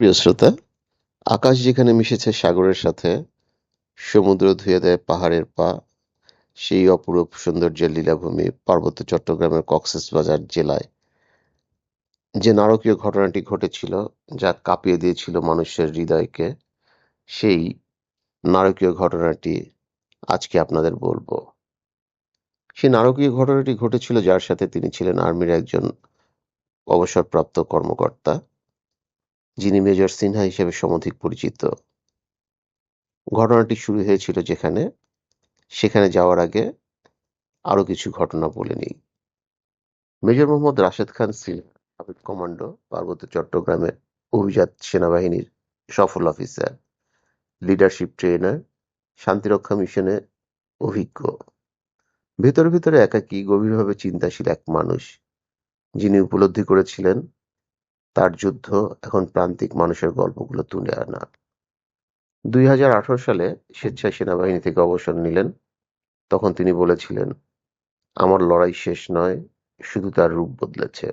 প্রিয় শ্রোতা, আকাশ যেখানে মিশেছে সাগরের সাথে, সমুদ্র ধুয়ে দেয় পাহাড়ের পা, সেই অপরূপ সৌন্দর্যের লীলাভূমি পার্বত্য চট্টগ্রামের কক্সবাজার জেলায় যে নারকীয় ঘটনাটি ঘটেছিল যা কাঁপিয়ে দিয়েছিল মানুষের হৃদয়কে, সেই নারকীয় ঘটনাটি আজকে আপনাদের বলব। সেই নারকীয় ঘটনাটি ঘটেছিল যার সাথে তিনি ছিলেন আর্মির একজন অবসরপ্রাপ্ত কর্মকর্তা, যিনি মেজর সিনহা হিসেবে সমধিক পরিচিত। ঘটনাটি শুরু হয়েছিল যেখানে, সেখানে যাওয়ার আগে আরও কিছু ঘটনা বলে নিই। মেজর মোহাম্মদ রাশেদ খান সিনহা সাবেক কমান্ডো, পার্বত্য চট্টগ্রামে অভিজাত সেনাবাহিনীর সফল অফিসার, লিডারশিপ ট্রেনার, শান্তিরক্ষা মিশনে অভিজ্ঞ। ভেতরে ভেতরে একাকী, গভীরভাবে চিন্তাশীল এক মানুষ, যিনি উপলব্ধি করেছিলেন তার যুদ্ধ এখন প্রান্তিক মানুষের গল্পগুলো তুলে আনা। দুই হাজার আঠারো সালে স্বেচ্ছায় সেনাবাহিনী থেকে অবসর নিলেন তখন তিনি বলেছিলেন, আমার লড়াই শেষ নয়, শুধু তার রূপ বদলেছে।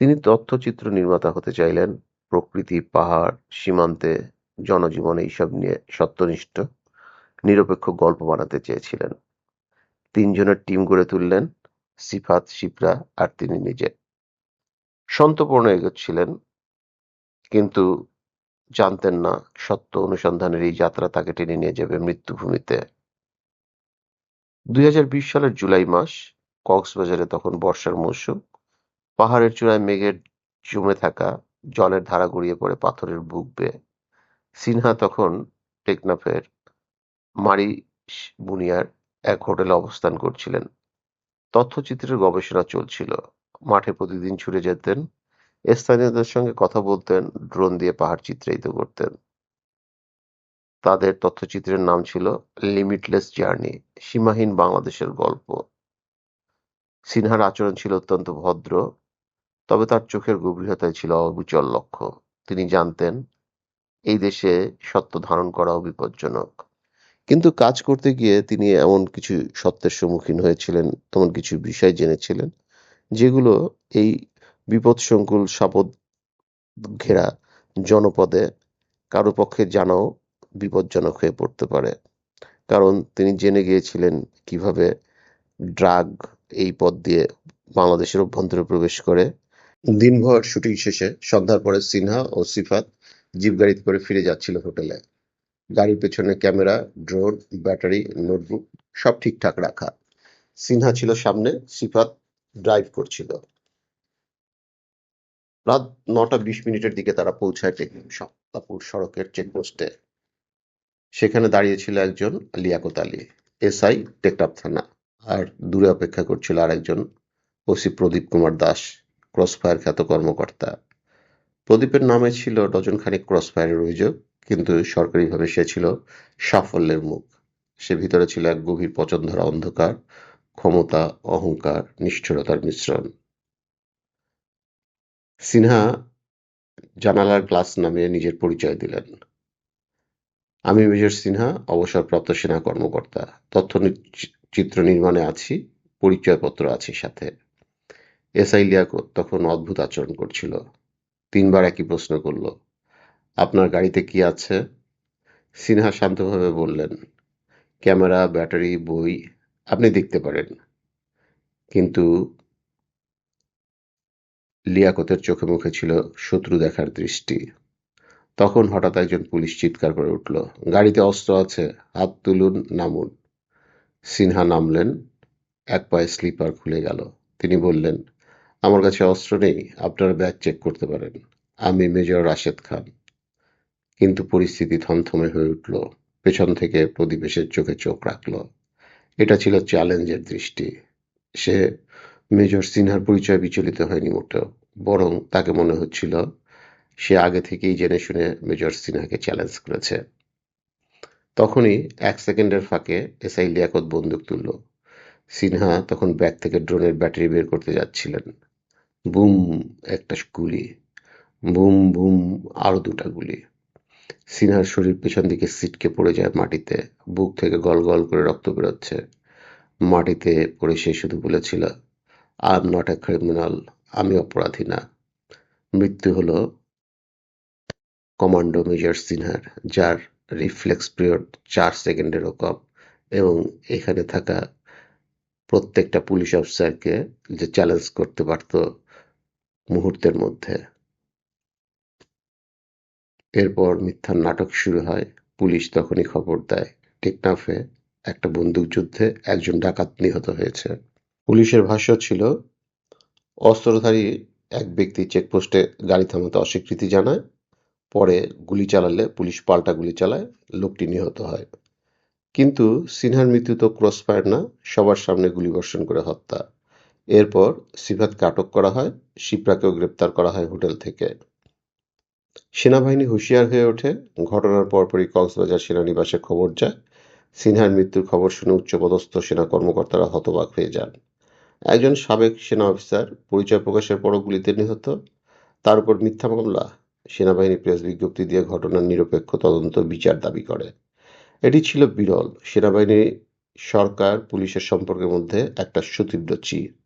তিনি তথ্যচিত্র নির্মাতা হতে চাইলেন, প্রকৃতি, পাহাড়, সীমান্তে, জনজীবন এইসব নিয়ে সত্যনিষ্ঠ, নিরপেক্ষ গল্প বানাতে চেয়েছিলেন। তিনজনের টিম গড়ে তুললেন, সিফাত, শিপ্রা আর তিনি নিজে। সন্তপূর্ণ এগোচ্ছিলেন, কিন্তু জানতেন না সত্য অনুসন্ধানের এই যাত্রা তাকে টেনে নিয়ে যাবে মৃত্যুভূমিতে। দুই হাজার বিশ সালের জুলাই মাস, কক্সবাজারে তখন বর্ষার মৌসুম, পাহাড়ের চূড়ায় মেঘের জমে থাকা জলের ধারা গড়িয়ে পড়ে পাথরের বুক বেয়ে। সিনহা তখন টেকনাফের মারি বুনিয়ার এক হোটেলে অবস্থান করছিলেন। তথ্যচিত্রের গবেষণা চলছিল। মাঠে প্রতিদিন ছুটে যেতেন, স্থানীয়দের সঙ্গে কথা বলতেন, ড্রোন দিয়ে পাহাড় চিত্রায়িত করতেন। তাদের তথ্যচিত্রের নাম ছিল লিমিটলেস জার্নি, সীমাহীন বাংলাদেশের গল্প। সিনহার আচরণ ছিল অত্যন্ত ভদ্র, তবে তার চোখের গভীরতায় ছিল অবিচল লক্ষ্য। তিনি জানতেন, এই দেশে সত্য ধারণ করাও বিপজ্জনক। কিন্তু কাজ করতে গিয়ে তিনি এমন কিছু সত্যের সম্মুখীন হয়েছিলেন, তেমন কিছু বিষয় জেনেছিলেন, যেগুলো এই বিপদসংকুল সাপদ ঘেরা জনপদে কারও পক্ষে জানাও বিপজ্জনক হয়ে পড়তে পারে। কারণ তিনি জেনে গিয়েছিলেন কীভাবে ড্রাগ এই পথ দিয়ে বাংলাদেশের অভ্যন্তরে প্রবেশ করে। দিনভর শুটিং শেষে সন্ধ্যার পরে সিনহা ও সিফাত জিপ গাড়িতে করে ফিরে যাচ্ছিল হোটেলে। গাড়ির পেছনে ক্যামেরা, ড্রোন, ব্যাটারি, নোটবুক সব ঠিকঠাক রাখা। সিনহা ছিল সামনে, সিফাত ড্রাইভ করছিল। রাত নটা বিশ মিনিটের দিকে তারা পৌঁছায় শাপলাপুর সড়কের চেকপোস্টে। সেখানে দাঁড়িয়ে ছিল একজন লিয়াকত আলী, এসআই, টেকনাফ থানা। আর দূরে অপেক্ষা করছিল আরেকজন ওসি প্রদীপ কুমার দাস, ক্রসফায়ার খ্যাত কর্মকর্তা। প্রদীপের নামে ছিল ডজনখানেক ক্রসফায়ারের অভিযোগ, কিন্তু সরকারিভাবে সে ছিল সাফল্যের মুখ। সে ভিতরে ছিল এক গভীর পচনধরা অন্ধকার, ক্ষমতা, অহংকার, নিষ্ঠুরতার মিশ্রণ। সিনহা জানালার গ্লাস নামে নিজের পরিচয় দিলেন। আমি মেজর সিনহা, অবসরপ্রাপ্ত সেনা কর্মকর্তা। তথ্য চিত্র নির্মাণে আছি, পরিচয়পত্র আছে সাথে। এসআই লিয়াকত তখন অদ্ভুত আচরণ করছিল। তিনবার একই প্রশ্ন করল, আপনার গাড়িতে কি আছে? সিনহা শান্তভাবে বললেন, ক্যামেরা, ব্যাটারি, বই আপনি দেখতে পারেন। কিন্তু লিয়াকতের চোখে মুখে ছিল শত্রু দেখার দৃষ্টি। তখন হঠাৎ একজন পুলিশ চিৎকার করে উঠল, গাড়িতে অস্ত্র আছে, হাত তুলুন, নামুন। সিনহা নামলেন, এক পায়ে স্লিপার খুলে গেল। তিনি বললেন, আমার কাছে অস্ত্র নেই, আপনারা ব্যাগ চেক করতে পারেন। আমি মেজর রাশেদ খান। কিন্তু পরিস্থিতি থমথমে হয়ে উঠল। পেছন থেকে প্রদীপেশের চোখে চোখ রাখল। এটা ছিল চ্যালেঞ্জের দৃষ্টি। সে মেজর সিনহার পরিচয় বিচলিত হয়নি মোটেও, বরং তাকে মনে হচ্ছিল সে আগে থেকেই জেনে শুনে মেজর সিনহাকে চ্যালেঞ্জ করেছে। তখনই এক সেকেন্ডের ফাঁকে এসআই লিয়াকত বন্দুক তুলল। সিনহা তখন ব্যাগ থেকে ড্রোনের ব্যাটারি বের করতে যাচ্ছিলেন। বুম একটা গুলি, বুম বুম আরও দুটা গুলি। সিনহার শরীর পেছন দিকে সিটকে পড়ে যায় মাটিতে, বুক থেকে গল গল করে রক্ত বেরোচ্ছে। মাটিতে পড়ে সে শুধু বলেছিল, I am not a criminal, আমি অপরাধী না। মৃত্যু হলো কমান্ডো মেজর সিনহার যার রিফ্লেক্স পিরিয়ড চার সেকেন্ডেরও কম এবং এখানে থাকা প্রত্যেকটা পুলিশ অফিসারকে যে চ্যালেঞ্জ করতে পারত মুহূর্তের মধ্যে এরপর মিথ্যার নাটক শুরু হয়। পুলিশ তখনই খবর দেয়, টেকনাফে একটা বন্দুকযুদ্ধে একজন ডাকাত নিহত হয়েছে। পুলিশের ভাষ্য ছিল, অস্ত্রধারী এক ব্যক্তি চেকপোস্টে গাড়ি থামাতে অস্বীকৃতি জানায়, পরে গুলি চালালে পুলিশ পাল্টা গুলি চালায়, লোকটি নিহত হয়। কিন্তু সিনহার মৃত্যু তো ক্রস ক্রসফায়ার না, সবার সামনে গুলিবর্ষণ করে হত্যা। এরপর সিফাতকে আটক করা হয় শিপ্রাকেও গ্রেপ্তার করা হয় হোটেল থেকে। সেনাবাহিনী হুঁশিয়ার হয়ে ওঠে। ঘটনার পরপরই কক্সবাজার সেনানিবাসে খবর যায়। সিনহার মৃত্যুর খবর শুনে উচ্চপদস্থ সেনা কর্মকর্তারা হতবাক হয়ে যান। একজন সাবেক সেনা অফিসার পরিচয় প্রকাশের পরও গুলিতে নিহত। তার উপর মিথ্যা মামলা। সেনাবাহিনী প্রেস বিজ্ঞপ্তি দিয়ে ঘটনার নিরপেক্ষ তদন্ত বিচার দাবি করে। এটি ছিল বিরল। সেনাবাহিনী, সরকার, পুলিশের সম্পর্কের মধ্যে একটা সুতীব্র চির।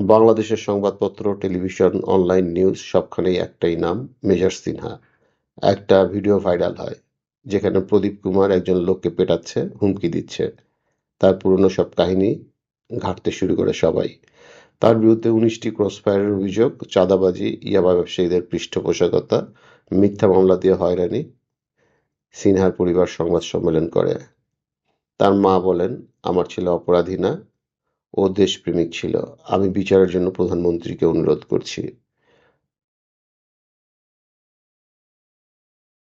বাংলাদেশের সংবাদপত্র, টেলিভিশন, অনলাইন নিউজ সবখানেই একটাই নাম, মেজর সিনহা। একটা ভিডিও ভাইরাল হয়, যেখানে প্রদীপ কুমার একজন লোককে পেটাচ্ছে, হুমকি দিচ্ছে। তার পুরনো সব কাহিনী ঘাটতে শুরু করে সবাই। তার বিরুদ্ধে উনিশটি ক্রসফায়ারের অভিযোগ, চাঁদাবাজি, ইয়াবা ব্যবসায়ীদের পৃষ্ঠপোষকতা, মিথ্যা মামলা দিয়ে হয়রানি। সিনহার পরিবার সংবাদ সম্মেলন করে। তার মা বলেন, আমার ছেলে অপরাধী না ও দেশপ্রেমিক ছিল। আমি বিচারের জন্য প্রধানমন্ত্রীকে অনুরোধ করছি।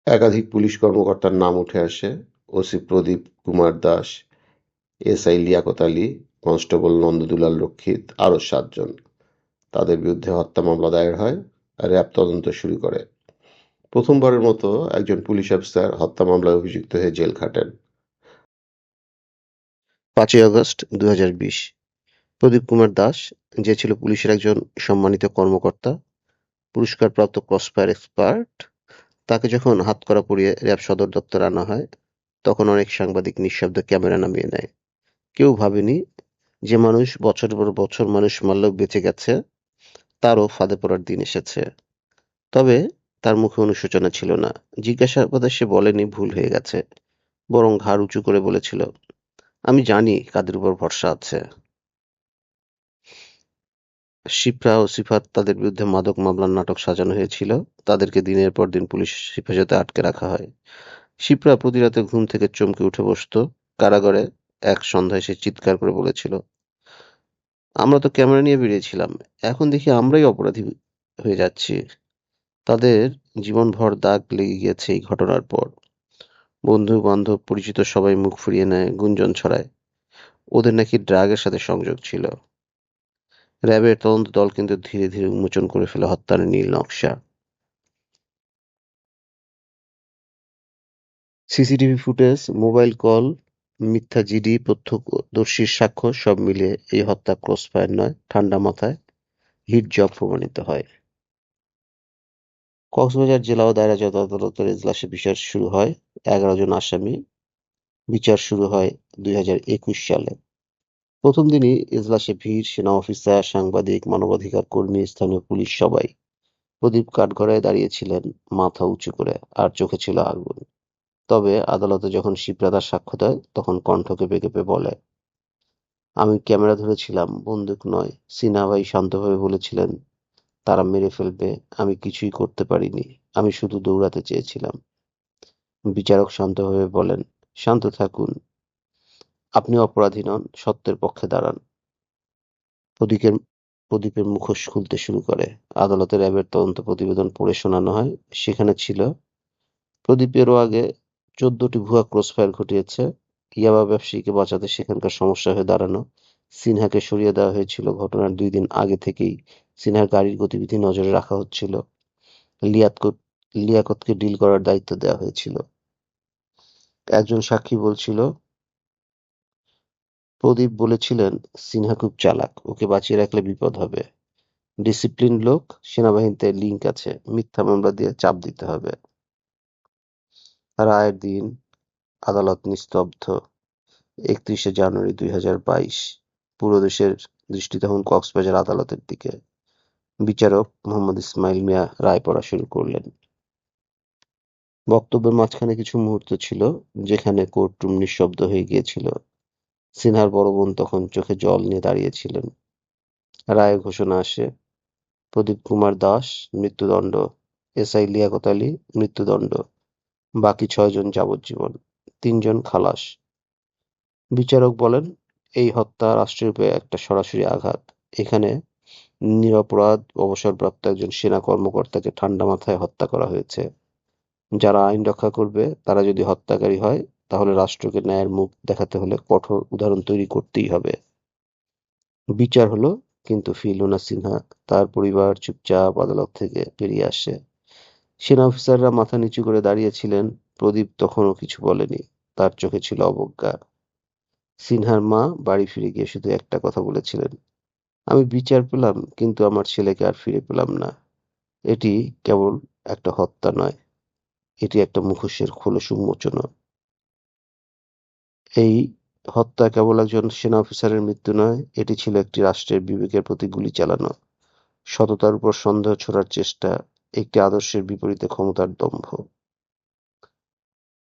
একাধিক পুলিশ কর্মকর্তার নাম উঠে আসে। OC Pradeep Kumar Das SI Liaquat Ali, constable Nandadulal Rakshit আরও সাতজন। তাদের বিরুদ্ধে হত্যা মামলা দায়ের হয় র্যাব তদন্ত শুরু করে। প্রথমবারের মতো একজন পুলিশ অফিসার হত্যা মামলায় অভিযুক্ত হয়ে জেল খাটেন। পাঁচই আগস্ট দু হাজার বিশ। প্রদীপ কুমার দাস, যে ছিল পুলিশের একজন সম্মানিত কর্মকর্তা, পুরস্কারপ্রাপ্ত ক্রসফায়ার এক্সপার্ট, তাকে যখন হাতকড়া পরিয়ে র্যাব সদর দপ্তর আনা হয়, তখন অনেক সাংবাদিক নিঃশব্দ ক্যামেরা নামিয়ে নেয়। কেউ ভাবেনি যে মানুষ বছর পর বছর মানুষ মারলেও বেঁচে গেছে, তারও ফাঁদে পড়ার দিন এসেছে। তবে তার মুখে অনুশোচনা ছিল না। জিজ্ঞাসাবাদে সে বলেনি ভুল হয়ে গেছে, বরং ঘাড় উঁচু করে বলেছিল, আমি জানি কাদের উপর ভরসা আছে। শিপ্রা ও সিফাত তাদের বিরুদ্ধে মাদক মামলার নাটক সাজানো হয়েছিল। তাদেরকে দিনের পর দিন পুলিশ হেফাজতে আটকে রাখা হয়। শিপ্রা প্রতি রাতে ঘুম থেকে চমকে উঠে বসত। কারাগারে এক সন্ধ্যায় সে চিৎকার করে বলেছিল, আমরা তো ক্যামেরা নিয়ে বেরিয়েছিলাম। এখন দেখি আমরাই অপরাধী হয়ে যাচ্ছি। তাদের জীবনভর দাগ লেগে গিয়েছে এই ঘটনার পর। বন্ধু বান্ধব পরিচিত সবাই মুখ ফুরিয়ে নেয়, গুঞ্জন ছড়ায়। ওদের নাকি ড্রাগের সাথে সংযোগ ছিল। র্যাবের তদন্ত দল কিন্তু ধীরে ধীরে উন্মোচন করে ফেলে হত্যার নীল নকশা। সিসিটিভি ফুটেজ, মোবাইল কল, মিথ্যা জিডি, প্রত্যক্ষদর্শীর সাক্ষ্য, সব মিলিয়ে এই হত্যা ক্রসফায়ার নয়, ঠান্ডা মাথায় হিট জব প্রমাণিত হয়। কক্সবাজার জেলা ও দায়রা জজ আদালতের এজলাসে বিচার শুরু হয়, এগারো জন আসামি। বিচার শুরু হয় দুই হাজার একুশ সালে। প্রথম দিনই এজলাসে ভিড়, সেনা অফিসার, সাংবাদিক, মানবাধিকার কর্মী, স্থানীয় পুলিশ সবাই। প্রদীপ কাঠগড়ায় দাঁড়িয়েছিলেন, মাথা উঁচু করে, আর চোখে ছিল আগুন। তবে আদালতে যখন শিপ্রা তার সাক্ষ্য দেয়, তখন কণ্ঠ কেঁপে কেঁপে বলে, আমি ক্যামেরা ধরেছিলাম, বন্দুক নয়। সিনা ভাই শান্তভাবে বলেছিলেন, তারা মেরে ফেলবে, আমি কিছুই করতে পারিনি, আমি শুধু দৌড়াতে চেয়েছিলাম। বিচারক শান্তভাবে বলেন, শান্ত থাকুন আপনি অপরাধী নন, সত্যের পক্ষে দাঁড়ান। প্রদীপের প্রদীপের মুখোশ খুলতে শুরু করে। আদালতে র্যাবের তদন্ত প্রতিবেদন পড়ে শোনানো হয়। সেখানে ছিল, প্রদীপেরও আগে চোদ্দটি ভুয়া ক্রসফায়ার ঘটিয়েছে। ইয়াবা ব্যবসায়ীকে বাঁচাতে সেখানকার সমস্যা হয়ে দাঁড়ানো। সিনহাকে সরিয়ে দেওয়া হয়েছিল। ঘটনার দুই দিন আগে থেকেই সিনহার গাড়ির গতিবিধি নজরে রাখা হচ্ছিল। লিয়াকত, লিয়াকতকে ডিল করার দায়িত্ব দেওয়া হয়েছিল। একজন সাক্ষী বলছিল প্রদীপ বলেছিলেন, সিনহা খুব চালাক, ওকে বাঁচিয়ে রাখলে বিপদ হবে ডিসিপ্লিন লোক, সেনাবাহিনীতে লিঙ্ক আছে, মিথ্যা মামলা দিয়ে চাপ দিতে হবে রায়ের দিন আদালত নিস্তব্ধ, একত্রিশে জানুয়ারি দুই হাজার বাইশ পুরো দেশের দৃষ্টি তখন কক্সবাজার আদালতের দিকে বিচারক মোহাম্মদ ইসমাইল মিয়া রায় পড়া শুরু করলেন। বক্তব্যের মাঝখানে কিছু মুহূর্ত ছিল, যেখানে কোর্টরুম নিঃশব্দ হয়ে গিয়েছিল। সিনহার বড় বোন তখন চোখে জল নিয়ে দাঁড়িয়েছিলেন। রায় ঘোষণা আসে, প্রদীপ কুমার দাস, মৃত্যুদণ্ড এসআই লিয়াকত আলী, মৃত্যুদণ্ড, বাকি ছয়জন যাবজ্জীবন, তিনজন খালাস। বিচারক বলেন, এই হত্যা রাষ্ট্রের একটা সরাসরি আঘাত। এখানে নিরপরাধ অবসরপ্রাপ্ত একজন সেনা কর্মকর্তাকে ঠান্ডা মাথায় হত্যা করা হয়েছে। যারা আইন রক্ষা করবে, তারা যদি হত্যাকারী হয় তাহলে রাষ্ট্রকে ন্যায়ের মুখ দেখাতে হলে কঠোর উদাহরণ তৈরি করতেই হবে। বিচার হলো, কিন্তু ফিলুনা সিনহা তার পরিবার চুপচাপ আদালত থেকে বেরিয়ে আসে। সেনা অফিসাররা মাথা নিচু করে দাঁড়িয়েছিলেন, প্রদীপ তখনও কিছু বলেনি, তার চোখে ছিল অবজ্ঞা। সিনহার মা বাড়ি ফিরে গিয়ে শুধু একটা কথা বলেছিলেন, আমি বিচার পেলাম, কিন্তু আমার ছেলেকে আর ফিরে পেলাম না। এটি কেবল একটা হত্যা নয়, এটি একটা মুখোশের খোলস উন্মোচন এই হত্যা কেবল একজন সেনা অফিসারের মৃত্যু নয়, এটি ছিল একটি রাষ্ট্রের বিবেকের প্রতি গুলি চালানো। সততার উপর সন্দেহ ছোড়ার চেষ্টা একটি আদর্শের বিপরীতে ক্ষমতার দম্ভ।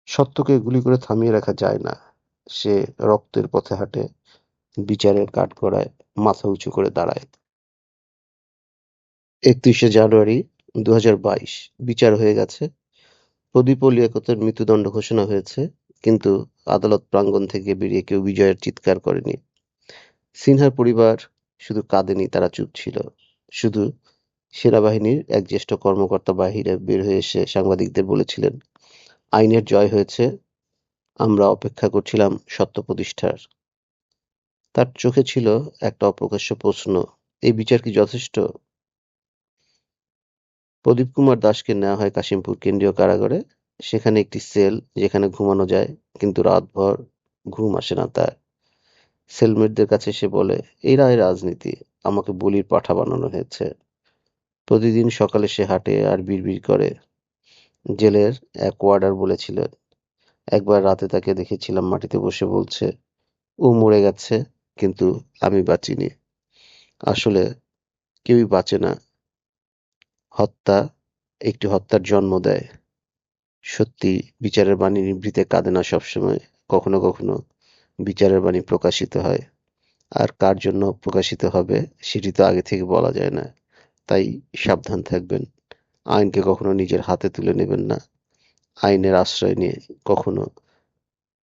সত্যকে গুলি করে থামিয়ে রাখা যায় না। সে রক্তের পথে হাঁটে, বিচারের কাঠগড়ায় মাথা উঁচু করে দাঁড়ায়। একত্রিশে জানুয়ারি দু হাজার বাইশ, বিচার হয়ে গেছে। প্রদীপ ও লিয়াকতের মৃত্যুদণ্ড ঘোষণা হয়েছে। কিন্তু আদালত প্রাঙ্গণ থেকে বেরিয়ে কেউ বিজয়ের চিৎকার করেনি। সিনহার পরিবার শুধু কাঁদেনি, তারা চুপ ছিল। শুধু সেনাবাহিনীর এক জ্যেষ্ঠ কর্মকর্তা বাহিরে বের হয়ে এসে সাংবাদিকদের বলেছিলেন, আইনের জয় হয়েছে, আমরা অপেক্ষা করছিলাম সত্য প্রতিষ্ঠার। তার চোখে ছিল একটা অপ্রকাশ্য প্রশ্ন, এই বিচার কি যথেষ্ট? প্রদীপ কুমার দাসকে নেওয়া হয় কাশিমপুর কেন্দ্রীয় কারাগারে। সেখানে একটি সেল যেখানে ঘুমানো যায়, কিন্তু রাতভর ঘুম আসে না তার। সেলমেটদের কাছে সে বলে এরাই রাজনীতি, আমাকে বলির পাঠা বানানো হয়েছে। প্রতিদিন সকালে সে হাঁটে আর বিড়বিড় করে। জেলের এক ওয়ার্ডার বলেছিলেন একবার রাতে তাকে দেখেছিলাম মাটিতে বসে বলছে, ও মরে গেছে, কিন্তু আমি বাঁচিনি। আসলে কেউই বাঁচে না। হত্যা, একটি হত্যার জন্ম দেয়। সত্যি বিচারের বাণী নিভৃতে কাঁদে না সবসময়, কখনো কখনো বিচারের বাণী প্রকাশিত হয়। আর কার জন্য প্রকাশিত হবে সেটি তো আগে থেকে বলা যায় না, তাই সাবধান থাকবেন। আইনকে কখনো নিজের হাতে তুলে নেবেন না। আইনের আশ্রয় নিয়ে কখনো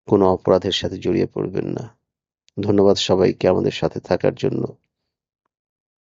কোনো অপরাধের সাথে জড়িয়ে পড়বেন না। ধন্যবাদ সবাইকে আমাদের সাথে থাকার জন্য।